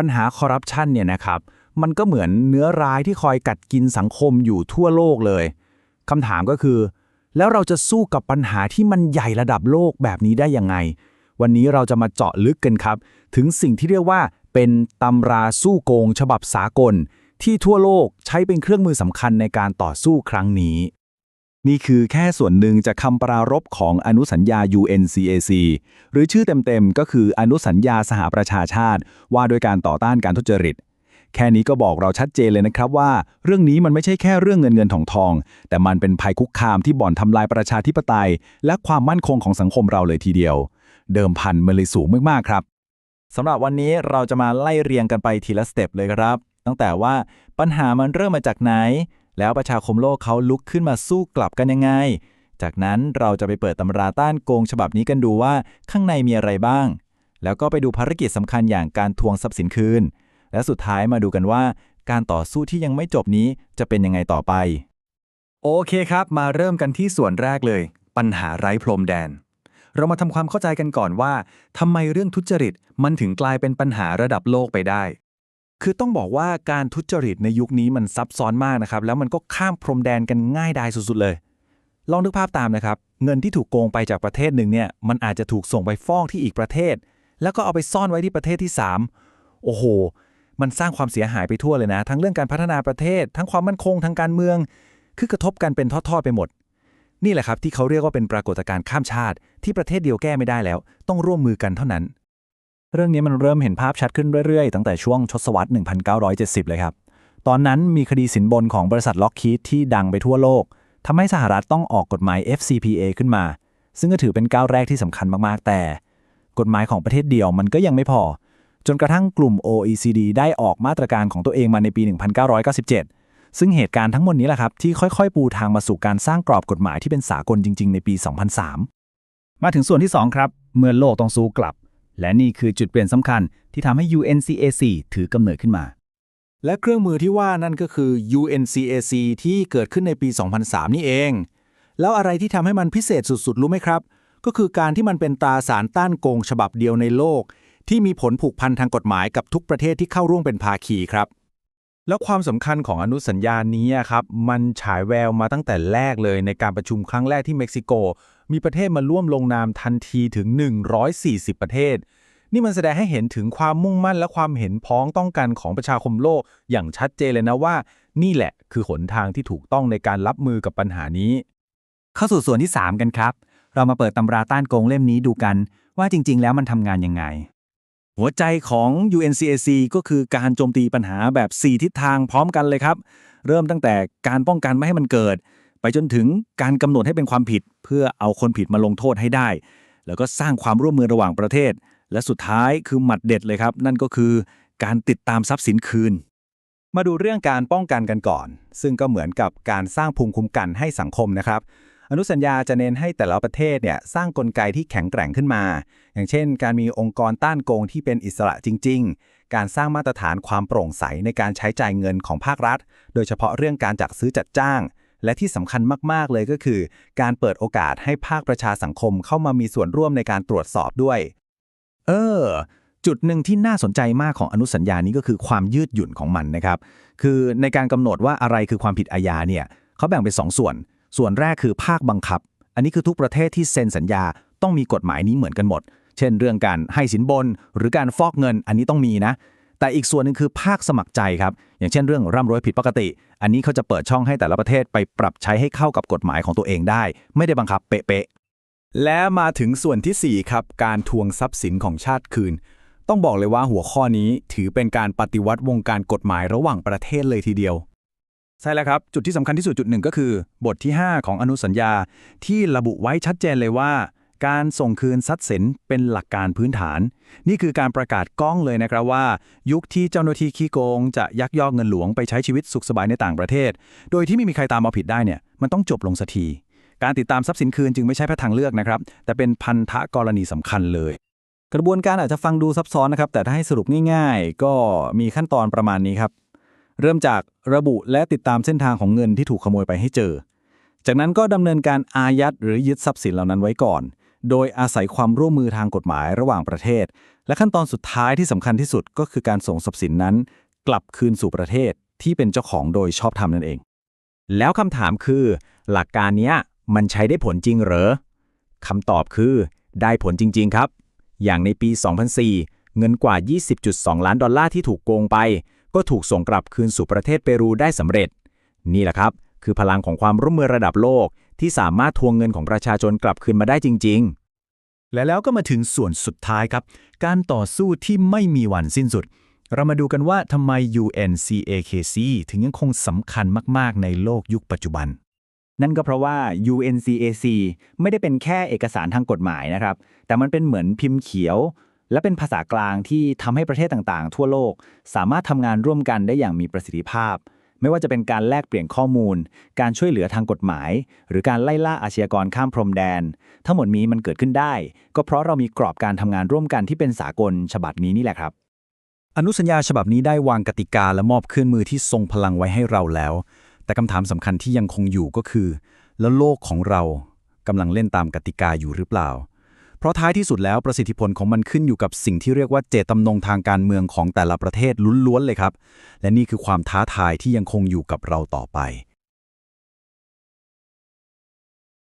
ปัญหาคอร์รัปชันเนี่ยนะครับ มันก็เหมือนเนื้อร้ายที่คอยกัดกินสังคมอยู่ทั่วโลกเลยคำถามก็คือ แล้วเราจะสู้กับปัญหาที่มันใหญ่ระดับโลกแบบนี้ได้ยังไง วันนี้เราจะมาเจาะลึกกันครับ ถึงสิ่งที่เรียกว่าเป็นตำราสู้โกง ฉบับสากล ที่ทั่วโลกใช้เป็นเครื่องมือสำคัญในการต่อสู้ครั้งนี้ นี่คือแค่ส่วนหนึ่งจากคำปรารภของอนุสัญญา UNCAC หรือชื่อเต็มๆ ก็คืออนุสัญญาสหประชาชาติ ว่าด้วยการต่อต้านการทุจริต แค่นี้ก็บอกเราชัดเจนเลยนะครับว่า เรื่องนี้มันไม่ใช่แค่เรื่องเงินเงินทองทอง แต่มันเป็นภัยคุกคามที่บ่อนทำลายประชาธิปไตย และความมั่นคงของสังคมเราเลยทีเดียว เดิมพันมันเลยสูงมากๆครับสำหรับวันนี้เราจะมาไล่เรียงกันไปทีละสเต็ปเลยครับ ตั้งแต่ว่าปัญหามันเริ่มมาจากไหน แล้วประชาคมโลกเขาลุกขึ้นมาสู้กลับกันยังไง จากนั้นเราจะไปเปิดตำราต้านโกงฉบับนี้กันดูว่าข้างในมีอะไรบ้าง แล้วก็ไปดูภารกิจสำคัญอย่างการทวงทรัพย์สินคืน และสุดท้ายมาดูกันว่า การต่อสู้ที่ยังไม่จบนี้จะเป็นยังไงต่อไป โอเคครับ มาเริ่มกันที่ส่วนแรกเลย ปัญหาไร้พรมแดนเรามาทำความเข้าใจกันก่อนว่าทำไมเรื่องทุจริตมันถึงกลายเป็นปัญหาระดับโลกไปได้ คือต้องบอกว่าการทุจริตในยุคนี้มันซับซ้อนมากนะครับ แล้วมันก็ข้ามพรมแดนกันง่ายดายสุดๆเลย ลองนึกภาพตามนะครับ เงินที่ถูกโกงไปจากประเทศหนึ่งเนี่ย มันอาจจะถูกส่งไปฟ้องที่อีกประเทศ แล้วก็เอาไปซ่อนไว้ที่ประเทศที่ 3 โอ้โห มันสร้างความเสียหายไปทั่วเลยนะ ทั้งเรื่องการพัฒนาประเทศ ทั้งความมั่นคงทางการเมือง คือกระทบกันเป็นทอดๆไปหมด นี่แหละครับที่เขาเรียกว่าเป็นปรากฏการณ์ข้ามชาติ ที่ประเทศเดียวแก้ไม่ได้แล้ว ต้องร่วมมือกันเท่านั้น เรื่องนี้มันเริ่มเห็นภาพชัดขึ้นเรื่อยๆ ตั้งแต่ช่วงทศวรรษ 1970 เลยครับ ตอนนั้นมีคดีสินบนของบริษัทล็อกคีดที่ดังไปทั่วโลกทำให้สหรัฐต้องออกกฎหมาย FCPA ขึ้นมา ซึ่งก็ถือเป็นก้าวแรกที่สำคัญมากๆ แต่ กฎหมายของประเทศเดียวมันก็ยังไม่พอ จนกระทั่งกลุ่ม OECD ได้ออกมาตรการของตัวเองมาในปี 1997 ซึ่งเหตุการณ์ทั้งหมดนี้แหละครับที่ค่อยๆ ปูทางมาสู่การสร้างกรอบกฎหมายที่เป็นสากลจริง ๆ ในปี 2003 มาถึงส่วนที่ 2 ครับ เมื่อโลกต้องสู้กลับ และนี่คือจุดเปลี่ยนสำคัญที่ทำให้ UNCAC ถือกำเนิดขึ้นมา และเครื่องมือที่ว่านั่นก็คือ UNCAC ที่เกิดขึ้นในปี 2003 นี่เอง แล้วอะไรที่ทำให้มันพิเศษสุดๆ รู้ไหมครับ ก็คือการที่มันเป็นตราสารต้านโกงฉบับเดียวในโลก ที่มีผลผูกพันทางกฎหมายกับทุกประเทศที่เข้าร่วมเป็นภาคีครับ แล้วความสำคัญของอนุสัญญานี้ครับ มันฉายแววมาตั้งแต่แรกเลยในการประชุมครั้งแรกที่เม็กซิโก มีประเทศมาร่วมลงนามทันทีถึง 140 ประเทศ นี่มันแสดงให้เห็นถึงความมุ่งมั่นและความเห็นพ้องต้องกันของประชาคมโลก อย่างชัดเจนเลยนะว่า นี่แหละคือหนทางที่ถูกต้องในการรับมือกับปัญหานี้ เข้าสู่ส่วนที่ 3 กันครับ เรามาเปิดตำราต้านโกงเล่มนี้ดูกัน ว่าจริง ๆ แล้วมันทำงานยังไง หัวใจของ UNCAC ก็คือการโจมตีปัญหาแบบ 4 ทิศทางพร้อมกันเลยครับ เริ่มตั้งแต่การป้องกันไม่ให้มันเกิด ไปจนถึงการกำหนดให้เป็นความผิด เพื่อเอาคนผิดมาลงโทษให้ได้ แล้วก็สร้างความร่วมมือระหว่างประเทศ และสุดท้ายคือหมัดเด็ดเลยครับ นั่นก็คือการติดตามทรัพย์สินคืน มาดูเรื่องการป้องกันกันก่อน ซึ่งก็เหมือนกับการสร้างภูมิคุ้มกันให้สังคมนะครับ อนุสัญญาจะเน้นให้แต่ละประเทศเนี่ยสร้างกลไกที่แข็งแกร่งขึ้นมา อย่างเช่น การมีองค์กรต้านโกงที่เป็นอิสระจริง ๆ การสร้างมาตรฐานความโปร่งใสในการใช้จ่ายเงินของภาครัฐ โดยเฉพาะเรื่องการจัดซื้อจัดจ้าง และที่สำคัญมากๆเลยก็คือ การเปิดโอกาสให้ภาคประชาสังคมเข้ามามีส่วนร่วมในการตรวจสอบด้วย เออจุดหนึ่งที่น่าสนใจมากของอนุสัญญานี้ก็คือความยืดหยุ่นของมันนะครับ คือในการกำหนดว่าอะไรคือความผิดอาญาเนี่ยเขาแบ่งเป็นสองส่วน ส่วนแรกคือภาคบังคับ อันนี้คือทุกประเทศที่เซ็นสัญญาต้องมีกฎหมายนี้เหมือนกันหมด เช่น เรื่องการให้สินบน หรือการฟอกเงินอันนี้ต้องมีนะ แต่อีกส่วนหนึ่งคือภาคสมัครใจครับ อย่างเช่นเรื่องร่ำรวยผิดปกติ อันนี้เขาจะเปิดช่องให้แต่ละประเทศไปปรับใช้ให้เข้ากับกฎหมายของตัวเองได้ ไม่ได้บังคับเป๊ะๆ และมาถึงส่วนที่ 4 ครับ การทวงทรัพย์สินของชาติคืน ต้องบอกเลยว่าหัวข้อนี้ถือเป็นการปฏิวัติวงการกฎหมายระหว่างประเทศเลยทีเดียว ใช่แล้วครับ จุดที่สำคัญที่สุดจุดหนึ่งก็คือ บทที่ 5 ของอนุสัญญา ที่ระบุไว้ชัดเจนเลยว่า การส่งคืนทรัพย์สินเป็นหลักการพื้นฐาน นี่คือการประกาศก้องเลยนะครับว่า ยุคที่เจ้าหน้าที่ขี้โกง จะยักยอกเงินหลวงไปใช้ชีวิตสุขสบายในต่างประเทศ โดยที่ไม่มีใครตามเอาผิดได้เนี่ยมันต้องจบลงสักทีการติดตามทรัพย์สินคืนจึงไม่ใช่แค่ทางเลือกนะครับ แต่เป็นพันธะกรณีสำคัญเลย กระบวนการอาจจะฟังดูซับซ้อนนะครับ แต่ถ้าให้สรุปง่ายๆ ก็มีขั้นตอนประมาณนี้ครับ เริ่มจากระบุและติดตามเส้นทางของเงินที่ถูกขโมยไปให้เจอ จากนั้นก็ดำเนินการอายัดหรือยึดทรัพย์สินเหล่านั้นไว้ก่อน โดยอาศัยความร่วมมือทางกฎหมายระหว่างประเทศ และขั้นตอนสุดท้ายที่สำคัญที่สุดก็คือการส่งทรัพย์สินนั้น กลับคืนสู่ประเทศที่เป็นเจ้าของโดยชอบธรรมนั่นเอง แล้วคำถามคือ หลักการนี้มันใช้ได้ผลจริงเหรอคำตอบคือ ได้ผลจริง ๆ ครับ อย่างในปี 2004 เงินกว่า 20.2 ล้านดอลลาร์ที่ถูกโกงไป ก็ถูกส่งกลับคืนสู่ประเทศเปรูได้สำเร็จ นี่แหละครับ คือพลังของความร่วมมือระดับโลก ที่สามารถทวงเงินของประชาชนกลับคืนมาได้จริง ๆ และแล้วก็มาถึงส่วนสุดท้ายครับ การต่อสู้ที่ไม่มีวันสิ้นสุด เรามาดูกันว่าทำไม UNCAKC ถึงยังคงสำคัญมาก ๆ ในโลกยุคปัจจุบันนั่นก็เพราะว่า UNCAC ไม่ได้เป็นแค่เอกสารทางกฎหมายนะครับ แต่มันเป็นเหมือนพิมพ์เขียว และเป็นภาษากลางที่ทำให้ประเทศต่างๆ ทั่วโลก สามารถทำงานร่วมกันได้อย่างมีประสิทธิภาพ ไม่ว่าจะเป็นการแลกเปลี่ยนข้อมูล การช่วยเหลือทางกฎหมาย หรือการไล่ล่าอาชญากรข้ามพรมแดน ทั้งหมดนี้มันเกิดขึ้นได้ ก็เพราะเรามีกรอบการทำงานร่วมกันที่เป็นสากลฉบับนี้นี่แหละครับ อนุสัญญาฉบับนี้ได้วางกติกาและมอบเครื่องมือที่ทรงพลังไว้ให้เราแล้ว แต่คำถามสำคัญที่ยังคงอยู่ก็คือ แล้วโลกของเรากำลังเล่นตามกติกาอยู่หรือเปล่า เพราะท้ายที่สุดแล้วประสิทธิผลของมันขึ้นอยู่กับสิ่งที่เรียกว่าเจตจำนงทางการเมืองของแต่ละประเทศล้วนๆเลยครับ และนี่คือความท้าทายที่ยังคงอยู่กับเราต่อไป